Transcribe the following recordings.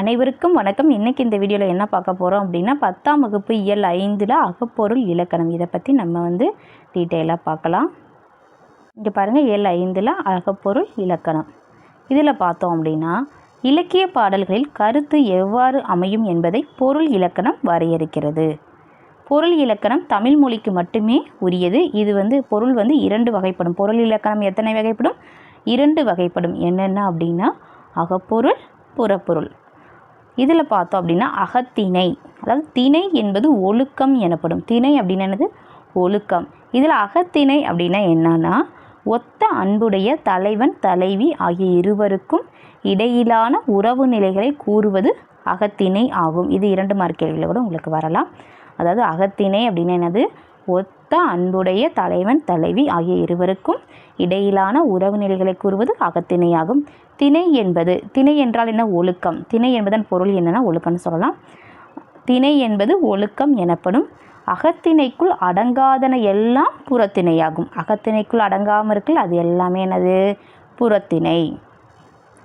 அனைவருக்கும் வணக்கம். இன்றைக்கி இந்த வீடியோவில் என்ன பார்க்க போகிறோம் அப்படின்னா பத்தாம் வகுப்பு இயல் ஐந்தில் அகப்பொருள் இலக்கணம். இதை பற்றி நம்ம வந்து டீட்டெயிலாக பார்க்கலாம். இங்கே பாருங்கள் இயல் ஐந்தில் அகப்பொருள் இலக்கணம். இதில் பார்த்தோம் அப்படின்னா இலக்கிய பாடல்களில் கருத்து எவ்வாறு அமையும் என்பதை பொருள் இலக்கணம் வரையறுக்கிறது. பொருள் இலக்கணம் தமிழ் மொழிக்கு மட்டுமே உரியது. இது வந்து பொருள் வந்து இரண்டு வகைப்படும். பொருள் இலக்கணம் எத்தனை வகைப்படும்? இரண்டு வகைப்படும். என்னென்ன அப்படின்னா அகப்பொருள் புறப்பொருள். இதில் பார்த்தோம் அப்படின்னா அகத்திணை. அதாவது திணை என்பது ஒழுக்கம் எனப்படும். திணை அப்படின்னு என்னது? ஒழுக்கம். இதில் அகத்திணை அப்படின்னா என்னன்னா ஒத்த அன்புடைய தலைவன் தலைவி ஆகிய இருவருக்கும் இடையிலான உறவு நிலைகளை கூறுவது அகத்திணை ஆகும். இது இரண்டு மார்க் கேள்வியில் கூட உங்களுக்கு வரலாம். அதாவது அகத்திணை அப்படின்னு என்னது? ஒத்த அன்புடைய தலைவன் தலைவி ஆகிய இருவருக்கும் இடையிலான உறவு நிலைகளை கூறுவது அகத்திணையாகும் திணை என்பது திணை என்றால் என்ன? ஒழுக்கம். திணை என்பதன் பொருள் என்னன்னா ஒழுக்கம்னு சொல்லலாம். திணை என்பது ஒழுக்கம் எனப்படும் அகத்திணைக்குள் அடங்காதன எல்லாம் புறத்திணையாகும். அகத்திணைக்குள் அடங்காமல் இருக்குல்ல அது எல்லாமே என்னது? புறத்திணை.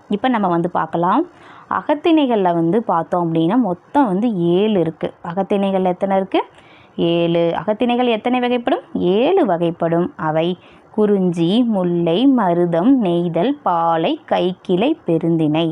இப்போ நம்ம வந்து பார்க்கலாம். அகத்திணைகளில் வந்து பார்த்தோம் அப்படின்னா மொத்தம் வந்து ஏழு இருக்குது அகத்திணைகள் எத்தனை இருக்குது ஏழு. அகத்திணைகள் எத்தனை வகைப்படும்? ஏழு வகைப்படும். அவை குறிஞ்சி முல்லை மருதம் நெய்தல் பாலை கைக்கிளை பெருந்திணை.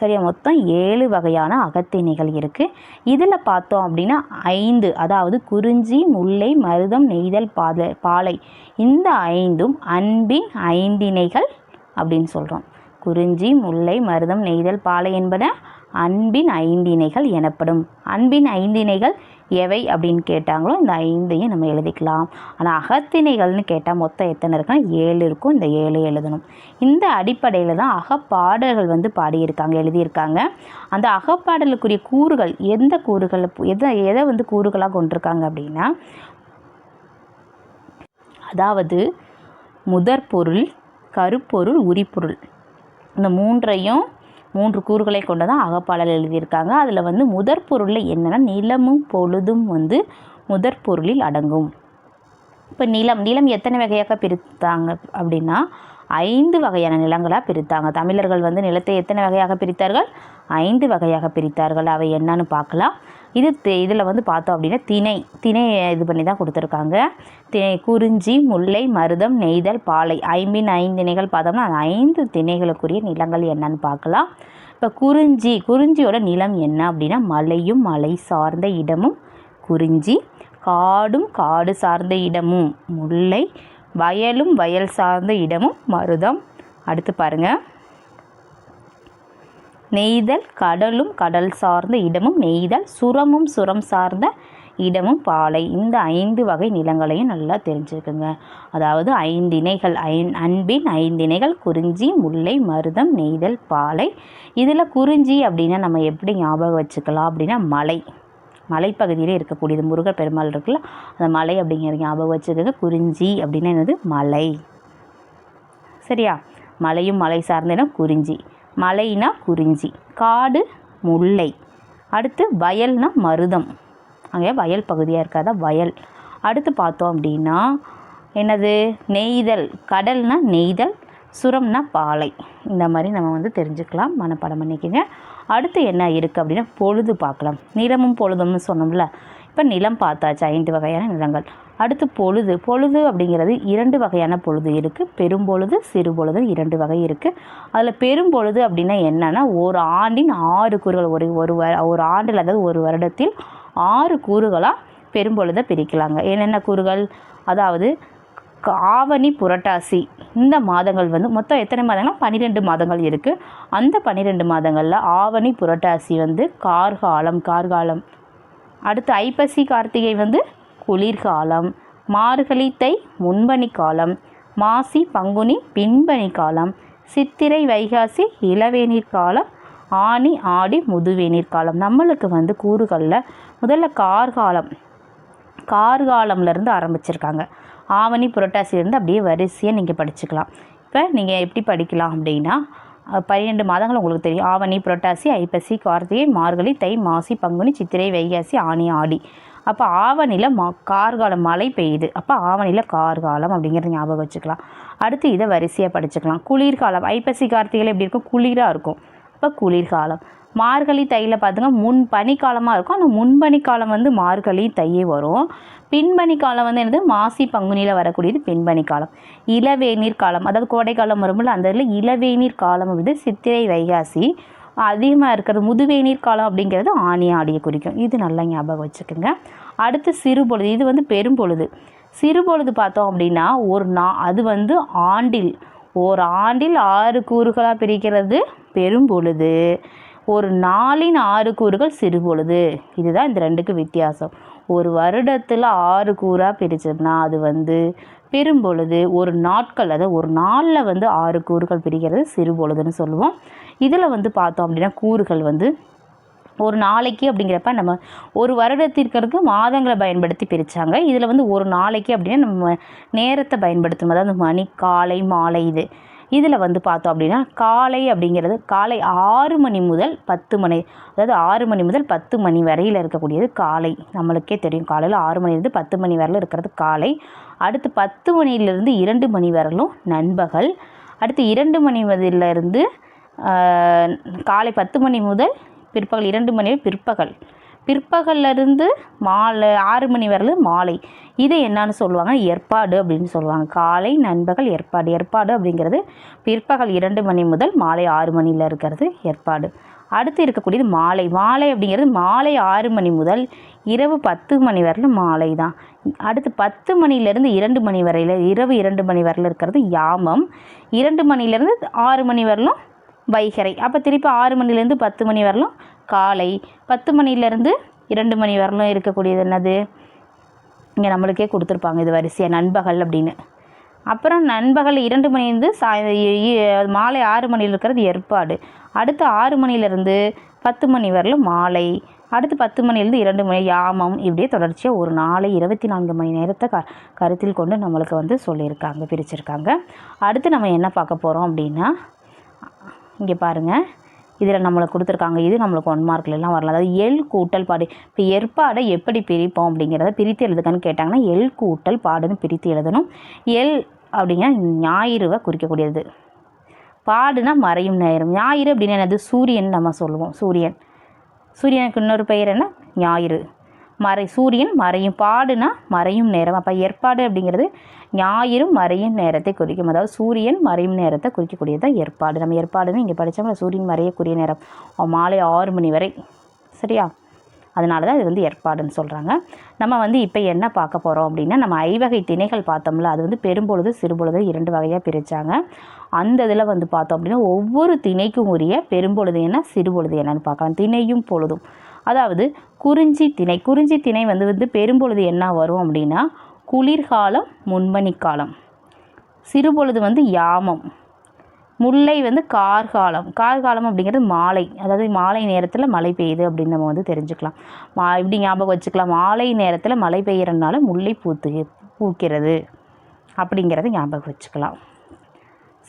சரியா? மொத்தம் ஏழு வகையான அகத்திணைகள் இருக்குது இதில் பார்த்தோம் அப்படின்னா ஐந்து அதாவது குறிஞ்சி முல்லை மருதம் நெய்தல் பாத பாலை. இந்த ஐந்தும் அன்பின் ஐந்திணைகள் அப்படின்னு சொல்கிறோம் குறிஞ்சி முல்லை மருதம் நெய்தல் பாலை என்பன அன்பின் ஐந்திணைகள் எனப்படும். அன்பின் ஐந்திணைகள் எவை அப்படின்னு கேட்டாங்களோ இந்த ஐந்தையும் நம்ம எழுதிக்கலாம். ஆனால் அகத்திணைகள்னு கேட்டால் மொத்தம் எத்தனை இருக்குன்னா ஏழு இருக்கும். இந்த ஏழு எழுதணும். இந்த அடிப்படையில் தான் அகப்பாடல்கள் வந்து பாடியிருக்காங்க எழுதியிருக்காங்க. அந்த அகப்பாடலுக்குரிய கூறுகள் எந்த கூறுகள் எதை எதை வந்து கூறுகளாக கொண்டிருக்காங்க அப்படின்னா அதாவது முதற்பொருள் கருப்பொருள் உரிப்பொருள். இந்த மூன்றையும் மூன்று கூறுகளை கொண்டதான் அகப்பாடல் எழுதியிருக்காங்க. அதில் வந்து முதற் பொருளில் என்னென்னா நிலமும் பொழுதும் வந்து முதற் பொருளில் அடங்கும். இப்போ நிலம் நிலம் எத்தனை வகையாக பிரித்தாங்க அப்படின்னா ஐந்து வகையான நிலங்களாக பிரித்தாங்க. தமிழர்கள் வந்து நிலத்தை எத்தனை வகையாக பிரித்தார்கள்? ஐந்து வகையாக பிரித்தார்கள். அவை என்னன்னு பார்க்கலாம். இது இதில் வந்து பார்த்தோம் அப்படின்னா திணை திணை இது பண்ணி தான் கொடுத்துருக்காங்க. திணை குறிஞ்சி முல்லை மருதம் நெய்தல் பாலை. ஐம்பின் ஐந்து திணைகள் பார்த்தோம்னா அந்த ஐந்து திணைகளுக்குரிய நிலங்கள் என்னன்னு பார்க்கலாம். இப்போ குறிஞ்சி குறிஞ்சியோட நிலம் என்ன அப்படின்னா மலையும் மலை சார்ந்த இடமும் குறிஞ்சி காடும் காடு சார்ந்த இடமும் முல்லை வயலும் வயல் சார்ந்த இடமும் மருதம். அடுத்து பாருங்கள் நெய்தல் கடலும் கடல் சார்ந்த இடமும் நெய்தல் சுரமும் சுரம் சார்ந்த இடமும் பாலை. இந்த ஐந்து வகை நிலங்களையும் நல்லா தெரிஞ்சுக்குங்க. அதாவது ஐந்திணைகள் ஐ அன்பின் ஐந்திணைகள் குறிஞ்சி முல்லை மருதம் நெய்தல் பாலை. இதில் குறிஞ்சி அப்படின்னா நம்ம எப்படி ஞாபகம் வச்சுக்கலாம் அப்படின்னா மலை. மலைப்பகுதியில் இருக்கக்கூடியது முருகர் பெருமாள் இருக்குல்ல அந்த மலை அப்படிங்கிற ஞாபகம் வச்சுக்கோங்க. குறிஞ்சி அப்படின்னா என்னது? மலை. சரியா? மலையும் மலை சார்ந்த இடம் குறிஞ்சி. மலைனா குறிஞ்சி காடு முல்லை. அடுத்து வயல்னா மருதம். அங்கே வயல் பகுதியாக இருக்காத? வயல். அடுத்து பார்த்தோம் அப்படின்னா என்னது? நெய்தல். கடல்னா நெய்தல் சுரம்னா பாலை. இந்த மாதிரி நம்ம வந்து தெரிஞ்சுக்கலாம் மனப்பாடம் பண்ணிக்கோங்க. அடுத்து என்ன இருக்குது அப்படின்னா பொழுது பார்க்கலாம். நிலமும் பொழுதும்னு சொன்னோம்ல இப்போ நிலம் பார்த்தாச்சு? ஐந்து வகையான நிலங்கள். அடுத்து பொழுது. பொழுது அப்படிங்கிறது இரண்டு வகையான பொழுது இருக்குது பெரும்பொழுது சிறு பொழுது இரண்டு வகை இருக்குது அதில் பெரும்பொழுது அப்படின்னா என்னென்னா ஒரு ஆண்டின் ஆறு கூறுகள். ஒரு ஒரு வ ஒரு ஆண்டில் அதாவது ஒரு வருடத்தில் ஆறு கூறுகளாக பெரும்பொழுதை பிரிக்கலாங்க. என்னென்ன கூறுகள்? அதாவது ஆவணி புரட்டாசி இந்த மாதங்கள் வந்து மொத்தம் எத்தனை மாதங்கள் பன்னிரெண்டு மாதங்கள் இருக்குது அந்த பன்னிரெண்டு மாதங்களில் ஆவணி புரட்டாசி வந்து கார்காலம் கார்காலம். அடுத்து ஐப்பசி கார்த்திகை வந்து குளிர்காலம் மார்கழி தை முன்பனி காலம் மாசி பங்குனி பின்பனி காலம் சித்திரை வைகாசி இளவேநீர் காலம் ஆனி ஆடி முதுவேநீர் காலம். நம்மளுக்கு வந்து கூறுகளில் முதல்ல கார்காலம். கார்காலம்லேருந்து ஆரம்பிச்சிருக்காங்க. ஆவணி புரட்டாசிலேருந்து அப்படியே வரிசையாக நீங்கள் படிச்சுக்கலாம். இப்போ நீங்கள் எப்படி படிக்கலாம் அப்படின்னா பன்னிரெண்டு மாதங்கள் உங்களுக்கு தெரியும். ஆவணி புரட்டாசி ஐப்பசி கார்த்திகை மார்கழி தை மாசி பங்குனி சித்திரை வைகாசி ஆனி ஆடி. அப்போ ஆவணியில் மா கார்காலம் மழை பெய்யுது. அப்போ ஆவணியில் கார்காலம் அப்படிங்கிறத ஞாபகம் வச்சுக்கலாம். அடுத்து இதை வரிசையாக படிச்சுக்கலாம். குளிர்காலம் ஐப்பசி கார்த்திகையில் எப்படி இருக்கும்? குளிராக இருக்கும். அப்போ குளிர்காலம். மார்கழி தையில் பார்த்துங்க முன் பனிக்காலமாக இருக்கும். ஆனால் முன்பனி காலம் வந்து மார்கழி தையே வரும். பின்பனி காலம் வந்து என்னது? மாசி பங்குனியில் வரக்கூடியது பின்பனி காலம் இளவேநீர் காலம் அதாவது கோடைக்காலம் வரும்போது அந்த இதில் இளவேநீர் காலம் வந்து சித்திரை வைகாசி. அதிகமாக இருக்கிறது முதுவேநீர் காலம் அப்படிங்கிறது ஆணி ஆடியை குறிக்கும். இது நல்லா ஞாபகம் வச்சுக்கோங்க. அடுத்து சிறுபொழுது இது வந்து பெரும்பொழுது சிறுபொழுது பார்த்தோம் அப்படின்னா ஒரு நா அது வந்து ஆண்டில். ஒரு ஆண்டில் ஆறு கூறுகளாக பிரிக்கிறது? பெரும்பொழுது ஒரு நாளின் ஆறு கூறுகள் சிறுபொழுது இதுதான் இந்த ரெண்டுக்கு வித்தியாசம். ஒரு வருடத்தில் ஆறு கூறாக பிரிச்சதுன்னா அது வந்து பெரும்பொழுது ஒரு நாட்கள் அதாவது ஒரு நாளில் வந்து ஆறு கூறுகள் பிரிக்கிறது சிறுபொழுதுன்னு சொல்லுவோம். இதில் வந்து பார்த்தோம் அப்படின்னா கூறுகள் வந்து ஒரு நாளைக்கு அப்படிங்கிறப்ப நம்ம ஒரு வருடத்திற்கு மாதங்களை பயன்படுத்தி பிரித்தாங்க இதில் வந்து ஒரு நாளைக்கு அப்படின்னா நம்ம நேரத்தை பயன்படுத்தணும் அதாவது மணி காலை மாலை இது. இதில் வந்து பார்த்தோம் அப்படின்னா காலை அப்படிங்கிறது காலை ஆறு மணி முதல் பத்து மணி அதாவது ஆறு மணி முதல் பத்து மணி வரையில் இருக்கக்கூடியது காலை. நம்மளுக்கே தெரியும் காலையில் ஆறு மணிலேருந்து பத்து மணி வரையில் இருக்கிறது காலை. அடுத்து பத்து மணியிலிருந்து இரண்டு மணி வரலும் நண்பகல். அடுத்து இரண்டு மணி இருந்து காலை பத்து மணி முதல் பிற்பகல் இரண்டு மணி பிற்பகல். பிற்பகல்லேருந்து மாலை ஆறு மணி வரலும் மாலை. இதை என்னன்னு சொல்லுவாங்க? ஏற்பாடு அப்படின்னு சொல்லுவாங்க. காலை நண்பகல் ஏற்பாடு. ஏற்பாடு அப்படிங்கிறது பிற்பகல் இரண்டு மணி முதல் மாலை ஆறு மணியில் இருக்கிறது ஏற்பாடு. அடுத்து இருக்கக்கூடியது மாலை. மாலை அப்படிங்கிறது மாலை ஆறு மணி முதல் இரவு பத்து மணி வரையிலும் மாலை தான். அடுத்து பத்து மணிலேருந்து இரண்டு மணி வரையில் இரவு இரண்டு மணி வரையில் இருக்கிறது யாமம். இரண்டு மணிலேருந்து ஆறு மணி வரலும் வைகரை அப்போ திருப்பி ஆறு மணிலேருந்து பத்து மணி வரலும் காலை பத்து மணிலேருந்து இரண்டு மணி வரலும் இருக்கக்கூடியது என்னது? இங்கே நம்மளுக்கே கொடுத்துருப்பாங்க இது வரிசையாக நண்பகல் அப்படின்னு. அப்புறம் நண்பகல் இரண்டு மணிலேருந்து சாய் மாலை ஆறு மணியில் இருக்கிறது ஏற்பாடு. அடுத்து ஆறு மணிலேருந்து பத்து மணி வரலும் மாலை. அடுத்து பத்து மணிலேருந்து இரண்டு மணி யாமம். இப்படியே தொடர்ச்சியாக ஒரு நாளை இருபத்தி நான்கு மணி நேரத்தை க கருத்தில் கொண்டு நம்மளுக்கு வந்து சொல்லியிருக்காங்க பிரிச்சிருக்காங்க. அடுத்து நம்ம என்ன பார்க்க போகிறோம் அப்படின்னா இங்கே பாருங்கள் இதில் நம்மளுக்கு கொடுத்துருக்காங்க. இது நம்மளுக்கு ஒன் மார்க்லலாம் வரலாம் அதாவது எல் கூட்டல் பாடு. இப்போ ஏற்பாடை எப்படி பிரிப்போம் அப்படிங்கிறத பிரித்து எழுதுக்கன்னு கேட்டாங்கன்னா எல் கூட்டல் பாடுன்னு பிரித்து எழுதணும். எல் அப்படின்னா ஞாயிறுவை குறிக்கக்கூடியது. பாடுனா மறையும் நேரம். ஞாயிறு அப்படின்னு என்னது? சூரியன் நம்ம சொல்லுவோம். சூரியன். சூரியனுக்கு இன்னொரு பெயர் என்ன? ஞாயிறு. மறை சூரியன் மறையும் பாடுனா மறையும் நேரம். அப்போ ஏற்பாடு அப்படிங்கிறது ஞாயிறும் மறையும் நேரத்தை குறிக்கும். அதாவது சூரியன் மறையும் நேரத்தை குறிக்கக்கூடியது தான் ஏற்பாடு. நம்ம ஏற்பாடுன்னு இங்கே படித்தோம்னா சூரியன் மறையக்கூடிய நேரம். மாலை ஆறு மணி வரை. சரியா? அதனால தான் இது வந்து ஏற்பாடுன்னு சொல்கிறாங்க நம்ம வந்து இப்போ என்ன பார்க்க போகிறோம் அப்படின்னா நம்ம ஐவகை திணைகள் பார்த்தோம்ல அது வந்து பெரும்பொழுது சிறுபொழுது இரண்டு வகையாக பிரித்தாங்க அந்த இதில் வந்து பார்த்தோம் அப்படின்னா ஒவ்வொரு திணைக்கும் உரிய பெரும்பொழுது என்ன சிறுபொழுது என்னன்னு பார்க்கலாம். திணையும் பொழுதும். அதாவது குறிஞ்சி திணை. குறிஞ்சி திணை வந்து வந்து பெரும்பொழுது என்ன வரும் அப்படின்னா குளிர்காலம் முன்மணிக்காலம் சிறுபொழுது வந்து யாமம். முல்லை வந்து கார்காலம். கார்காலம் அப்படிங்கிறது மாலை. அதாவது மாலை நேரத்தில் மழை பெய்யுது அப்படின்னு நம்ம வந்து தெரிஞ்சுக்கலாம். மா இப்படி ஞாபகம் வச்சுக்கலாம். மாலை நேரத்தில் மழை பெய்யறதுனால முல்லை பூத்து பூக்கிறது அப்படிங்கிறத ஞாபகம் வச்சுக்கலாம்.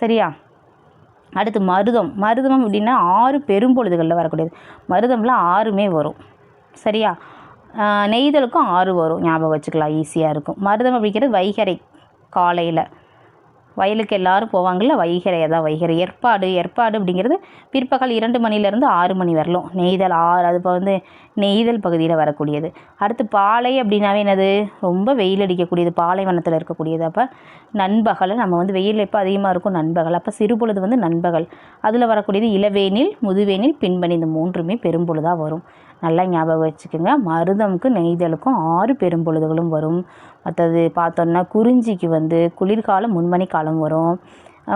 சரியா? அடுத்து மருதம். மருதம் அப்படின்னா ஆறு பெரும்பொழுதுகளில் வரக்கூடியது. மருதமில் ஆறுமே வரும். சரியா? நெய்தலுக்கும் ஆறு வரும். ஞாபகம் வச்சுக்கலாம். ஈஸியாக இருக்கும். மருதம் அப்படிங்கிறது வைகரை காலையில். வயலுக்கு எல்லாரும் போவாங்கள்ல வைகரை தான் வைகரை. ஏற்பாடு ஏற்பாடு அப்படிங்கிறது பிற்பகல் இரண்டு மணிலேருந்து ஆறு மணி வரலும். நெய்தல் ஆறு அது இப்போ வந்து நெய்தல் பகுதியில் வரக்கூடியது. அடுத்து பாலை அப்படின்னாவே என்னது? ரொம்ப வெயில் அடிக்கக்கூடியது பாலைவனத்தில் இருக்கக்கூடியது. அப்போ நண்பகலை நம்ம வந்து வெயில் எப்போ அதிகமாக இருக்கும்? நண்பகல். அப்போ சிறுபொழுது வந்து நண்பகல். அதில் வரக்கூடியது இளவேனில் முதுவேனில் பின்பணி இந்த மூன்றுமே பெரும்பொழுதாக வரும். நல்லா ஞாபகம் வச்சுக்கோங்க. மருதமுக்கு நெய்தலுக்கும் ஆறு பெரும்பொழுதுகளும் வரும். அடுத்தது பார்த்தோன்னா குறிஞ்சிக்கு வந்து குளிர்காலம் முன்மணி காலம் வரும்.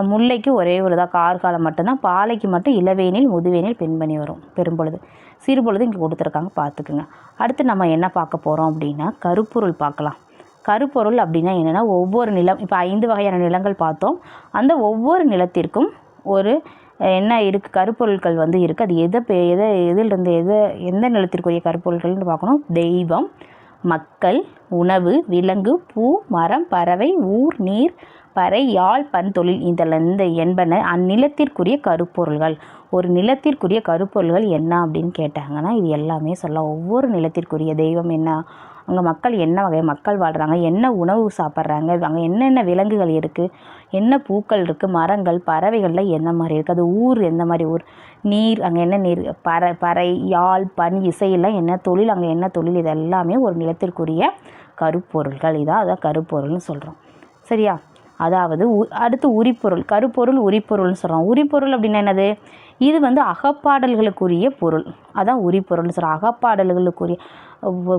முல்லைக்கு ஒரே ஒரு தான் கார்காலம் மட்டும்தான் பாலைக்கு மட்டும் இளவேனில் முதுவேனில் பெண்மணி வரும் பெரும்பொழுது. சிறுபொழுது இங்கே கொடுத்துருக்காங்க பார்த்துக்குங்க. அடுத்து நம்ம என்ன பார்க்க போகிறோம் அப்படின்னா கருப்பொருள் பார்க்கலாம். கருப்பொருள் அப்படின்னா என்னென்னா ஒவ்வொரு நிலம் இப்போ ஐந்து வகையான நிலங்கள் பார்த்தோம். அந்த ஒவ்வொரு நிலத்திற்கும் ஒரு என்ன இருக்குது கருப்பொருட்கள் வந்து இருக்குது அது எதை எதை எதிலிருந்து எதை எந்த நிலத்திற்குரிய கருப்பொருட்கள்னு பார்க்கணும்? தெய்வம் மக்கள் உணவு விலங்கு பூ மரம் பறவை ஊர் நீர் பறை யாழ் பண் தொழில் இந்த என்பன அந்நிலத்திற்குரிய கருப்பொருள்கள். ஒரு நிலத்திற்குரிய கருப்பொருள்கள் என்ன அப்படின்னு கேட்டாங்கன்னா இது எல்லாமே சொல்லலாம் ஒவ்வொரு நிலத்திற்குரிய தெய்வம் என்ன? அங்கே மக்கள் என்ன வகை மக்கள் வாழ்கிறாங்க என்ன உணவு சாப்பிட்றாங்க அங்கே என்னென்ன விலங்குகள் இருக்குது என்ன பூக்கள் இருக்குது மரங்கள் பறவைகளில் என்ன மாதிரி இருக்குது அது ஊர் எந்த மாதிரி ஊர் நீர் அங்கே என்ன நீர் பற பறை யாழ் பண் இசையெல்லாம் என்ன தொழில் அங்கே என்ன தொழில் இது எல்லாமே ஒரு நிலத்திற்குரிய கருப்பொருள்கள். இதான் அதான் கருப்பொருள்னு சொல்கிறோம் சரியா? அதாவது உ அடுத்து உரிப்பொருள் கருப்பொருள் உரிப்பொருள்னு சொல்கிறோம் உரிப்பொருள் அப்படின்னா என்னது? இது வந்து அகப்பாடல்களுக்குரிய பொருள். அதான் உரிப்பொருள்னு சொல்கிறோம் அகப்பாடல்களுக்குரிய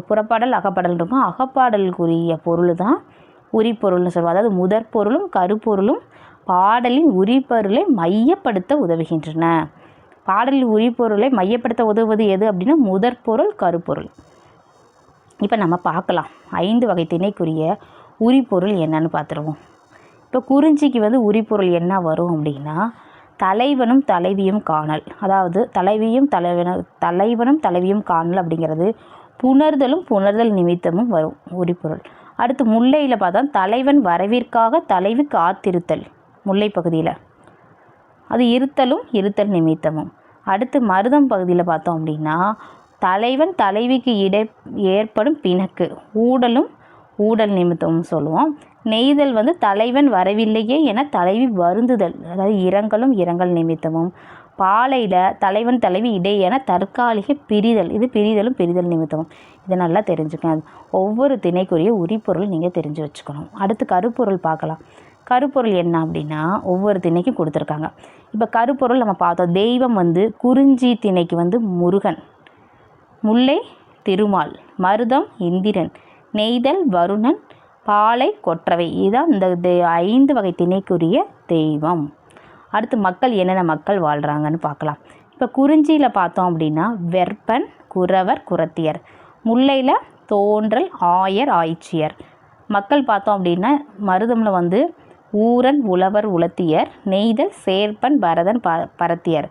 புறப்பாடல் அகப்பாடல் இருக்கும். அகப்பாடலுக்குரிய பொருள் தான் உரிப்பொருள்னு சொல்லுவோம் அதாவது முதற் பொருளும் கருப்பொருளும் பாடலின் உரிப்பொருளை மையப்படுத்த உதவுகின்றன. பாடலின் உரிப்பொருளை மையப்படுத்த உதவுவது எது அப்படின்னா முதற் பொருள் கருப்பொருள். இப்போ நம்ம பார்க்கலாம். ஐந்து வகை திணைக்குரிய உரிப்பொருள் என்னன்னு பார்த்துருவோம். இப்போ குறிஞ்சிக்கு வந்து உரிப்பொருள் என்ன வரும் அப்படின்னா தலைவனும் தலைவியும் காணல். அதாவது தலைவியும் தலைவன தலைவனும் தலைவியும் காணல் அப்படிங்கிறது புணர்தலும் புணர்தல் நிமித்தமும் வரும் உரிப்பொருள் அடுத்து முல்லையில் பார்த்தா தலைவன் வரவிற்காக தலைவி காத்திருத்தல் முல்லை பகுதியில். அது இருத்தலும் இருத்தல் நிமித்தமும். அடுத்து மருதம் பகுதியில் பார்த்தோம் அப்படின்னா தலைவன் தலைவிக்கு இடை ஏற்படும் பிணக்கு ஊடலும் ஊடல் நிமித்தமும் சொல்லுவோம். நெய்தல் வந்து தலைவன் வரவில்லையே என தலைவி வருந்துதல் அதாவது இரங்கலும் இரங்கல் நிமித்தமும். பாலையில் தலைவன் தலைவி இடையேன தற்காலிக பிரிதல். இது பிரிதலும் பிரிதல் நிமித்தமும். இதை நல்லா தெரிஞ்சுக்கணும். ஒவ்வொரு திணைக்குரிய உரிப்பொருள் நீங்கள் தெரிஞ்சு வச்சுக்கணும். அடுத்து கருப்பொருள் பார்க்கலாம். கருப்பொருள் என்ன அப்படின்னா ஒவ்வொரு திணைக்கும் கொடுத்துருக்காங்க. இப்போ கருப்பொருள் நம்ம பார்த்தோம். தெய்வம் வந்து குறிஞ்சி திணைக்கு வந்து முருகன். முல்லை திருமால். மருதம் இந்திரன். நெய்தல் வருணன். பாலை கொற்றவை. இதுதான் இந்த தெ- ஐந்து வகை திணைக்குரிய தெய்வம். அடுத்து மக்கள் என்னென்ன மக்கள் வாழ்கிறாங்கன்னு பார்க்கலாம். இப்போ குறிஞ்சியில் பார்த்தோம் அப்படின்னா வெற்பன் குறவர் குரத்தியர் முல்லையில் தோன்றல் ஆயர் ஆய்ச்சியர். மக்கள் பார்த்தோம் அப்படின்னா மருதமில் வந்து ஊரன் உழவர் உலத்தியர் நெய்தல் சேர்ப்பன் பரதன் ப பரத்தியர்.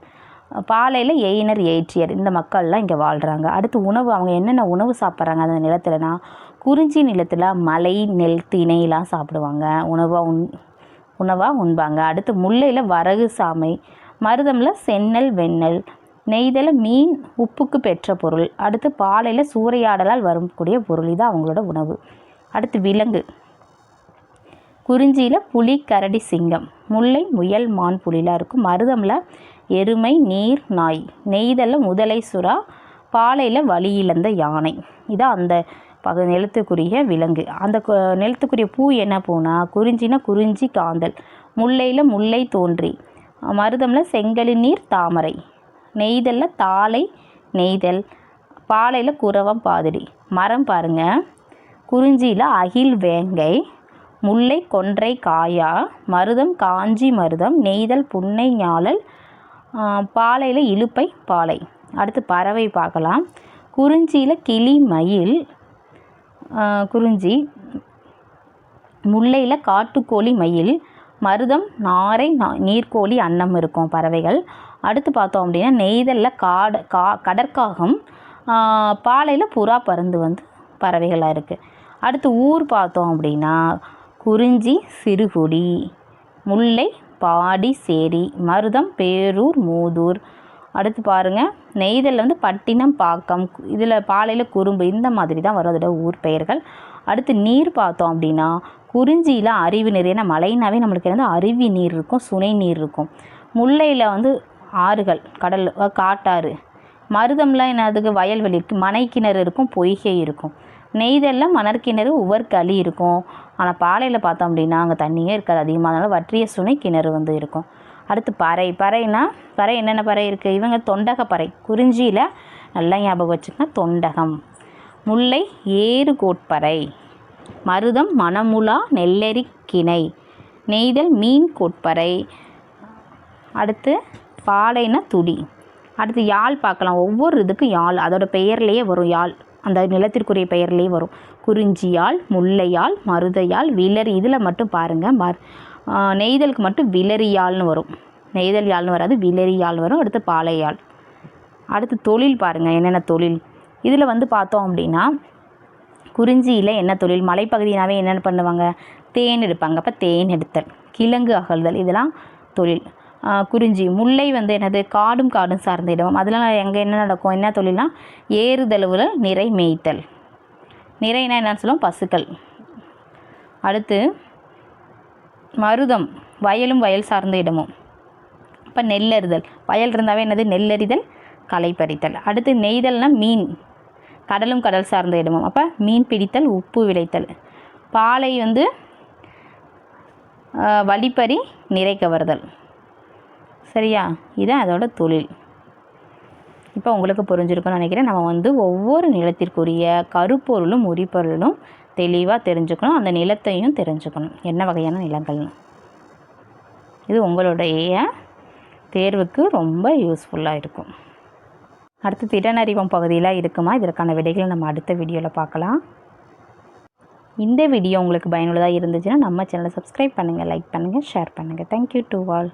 பாலையில் எயினர் ஏற்றியர் இந்த மக்கள்லாம் இங்கே வாழ்கிறாங்க அடுத்து உணவு அவங்க என்னென்ன உணவு சாப்பிட்றாங்க அந்த நிலத்துலனா குறிஞ்சி நிலத்தில் மலை நெல் திணையெலாம் சாப்பிடுவாங்க. உணவாக உண் உணவாக உண்பாங்க. அடுத்து முல்லையில் வரகு சாமை மருதமில் சென்னல் வெண்ணெல் நெய்தல மீன் உப்புக்கு பெற்ற பொருள். அடுத்து பாலையில் சூறையாடலால் வரக்கூடிய பொருள். இது அவங்களோட உணவு. அடுத்து விலங்கு. குறிஞ்சியில் புலி கரடி சிங்கம். முல்லை முயல் மான் புலிலாம் இருக்கும். மருதமில் எருமை நீர் நாய். நெய்தலில் முதலை சுறா பாலையில் வழி இழந்த யானை. இதான் அந்த பகு நிலத்துக்குரிய விலங்கு. அந்த கு- நிலத்துக்குரிய பூ என்ன பூனா குறிஞ்சினா குறிஞ்சி காந்தல் முல்லையில் முல்லை தோன்றி மருதமில் செங்கலி நீர் தாமரை நெய்தலில் தாளை நெய்தல் பாலையில் குரவம் பாதிரி. மரம் பாருங்க. குறிஞ்சியில் அகில் வேங்கை முல்லை கொன்றை காயா மருதம் காஞ்சி மருதம் நெய்தல் புன்னை ஞாழல் பாலையில் இழுப்பை பாலை. அடுத்து பறவை பார்க்கலாம். குறிஞ்சியில் கிளி மயில் குறிஞ்சி. முல்லையில் காட்டுக்கோழி மயில் மருதம் நாரை நா- நீர்க்கோழி அன்னம் இருக்கும் பறவைகள். அடுத்து பார்த்தோம் அப்படின்னா நெய்தலில் காட கா கடற்காகம் பாலையில் புறா பருந்து வந்து பறவைகளாக இருக்குது அடுத்து ஊர் பார்த்தோம் அப்படின்னா குறிஞ்சி சிறுகுடி முல்லை பாடி சேரி மருதம் பேரூர் மூதூர் அடுத்து பாருங்கள் நெய்தலில் வந்து பட்டினம் பாக்கம் இதில் பாலையில் குறும்பு இந்த மாதிரி தான் வரும். அதோட ஊர் பெயர்கள். அடுத்து நீர் பார்த்தோம் அப்படின்னா குறிஞ்சியில் அருவி நீர் ஏன்னா மலைனாவே நம்மளுக்கு வந்து அருவி நீர் இருக்கும் சுனை நீர் இருக்கும். முல்லையில் வந்து ஆறுகள் கடல் காட்டாறு. மருதம்லாம் என்னதுக்கு? வயல்வெளி இருக்குது மனை கிணறு இருக்கும் பொய்கை இருக்கும். நெய்தலில் மணற்கிணறு உவர்களி இருக்கும். ஆனால் பாலையில் பார்த்தோம் அப்படின்னா அங்கே தண்ணியே இருக்காது. அதிகமாக அதனால் வற்றிய சுனை கிணறு வந்து இருக்கும். அடுத்து பறை. பறைனா பறை என்னென்ன பறை இருக்குது இவங்க தொண்டக பறை. குறிஞ்சியில் நல்லா ஞாபகம் வச்சுக்கோங்க தொண்டகம். முல்லை ஏறுகோட்பறை மருதம் மணமுலா நெல்லெரி கிணை. நெய்தல் மீன் கோட்பறை அடுத்து பாலைனா துடி. அடுத்து யாழ் பார்க்கலாம். ஒவ்வொரு இதுக்கும் யாழ். அதோட பெயர்லேயே வரும் யாழ். அந்த நிலத்திற்குரிய பெயர்லேயே வரும். குறிஞ்சியால் முல்லையால் மருதையால் விலர். இதில் மட்டும் பாருங்கள் மர் நெய்தலுக்கு மட்டும் விலரியால்னு வரும். நெய்தல் யாழ்னு வராது விலரி வரும். அடுத்து பாலையால் அடுத்து தொழில் பாருங்கள் என்னென்ன தொழில். இதில் வந்து பார்த்தோம் அப்படின்னா குறிஞ்சியில் என்ன தொழில்? மலைப்பகுதினாவே என்னென்ன பண்ணுவாங்க? தேன் எடுப்பாங்க. அப்போ தேன் எடுத்தல் கிழங்கு அகழ்தல் இதெல்லாம் தொழில். குறிஞ்சி முல்லை வந்து என்னது? காடும் காடும் சார்ந்த இடம் அதெல்லாம் எங்கே என்ன நடக்கும்? என்ன தொழில்னா ஏறுதழுவில் நிறை மேய்த்தல். நிறைனா என்னன்னு சொல்லுவோம்? பசுக்கள். அடுத்து மருதம் வயலும் வயல் சார்ந்த இடமும். இப்போ நெல்லறுதல் வயல் இருந்தாவே என்னது? நெல்லறிதல் களை பறித்தல் அடுத்து நெய்தல்னால் மீன். கடலும் கடல் சார்ந்த இடமும். அப்போ மீன் பிடித்தல் உப்பு விளைத்தல். பாலை வந்து வழிப்பறி நிறை கவர்தல். சரியா? இதான் அதோட தொழில். இப்போ உங்களுக்கு புரிஞ்சிருக்கும்னு நினைக்கிறேன். நம்ம வந்து ஒவ்வொரு நிலத்திற்குரிய கருப்பொருளும் உரிப்பொருளும் தெளிவாக தெரிஞ்சுக்கணும். அந்த நிலத்தையும் தெரிஞ்சுக்கணும். என்ன வகையான நிலங்கள்னு. இது உங்களுடைய தேர்வுக்கு ரொம்ப யூஸ்ஃபுல்லாக இருக்கும். அடுத்து திறனறிவம் பகுதியில் இருக்குமா? இதற்கான விடைகளை நம்ம அடுத்த வீடியோவில் பார்க்கலாம். இந்த வீடியோ உங்களுக்கு பயனுள்ளதாக இருந்துச்சுன்னா நம்ம சேனலை சப்ஸ்கிரைப் பண்ணுங்கள் லைக் பண்ணுங்கள் ஷேர் பண்ணுங்கள் தேங்க்யூ டு ஆல்